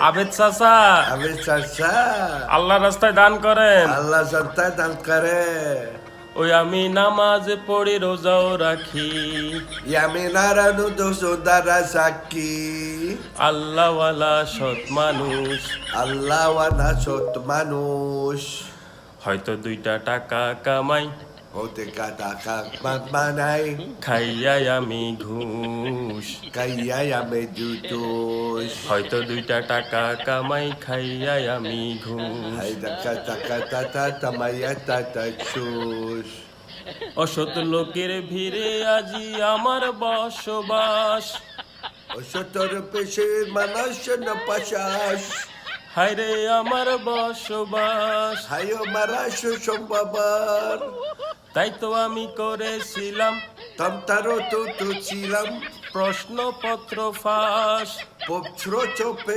আবেদ চাচা। আমি চাচা। আল্লাহ রাস্তায় দান করেন। আল্লাহ সন্তান দান করে। ওই আমি নামাজ পড়ি রোজাও রাখি। আমি নারায়ণ দোষদারা সাক্ষী। আল্লাহওয়ালা সৎ মানুষ। আল্লাহ ওয়ানা সৎ মানুষ। হয়তো দুইটা টাকা কামাই। হতে কাটা মানাই খাইয়াই আমি ঘুষ কাইয়াই আমি দুটোষ হয়তো দুইটা টাকা কামাই খাইয়াই আমি ঘুষ হাই দেখা টাকা টাটা তামাইয়া টাটা চুষ অসৎ লোকের ভিড়ে আজি আমার বসবাস সতর পেশের মানুষ না পাশাস হায়রে আমার বসবাস। হাইও আমার সুসম্পাবার তাই তো আমি করেছিলাম। তম তারও তো তো ছিলাম। প্রশ্নপত্র ফাঁস। পত্র চোপে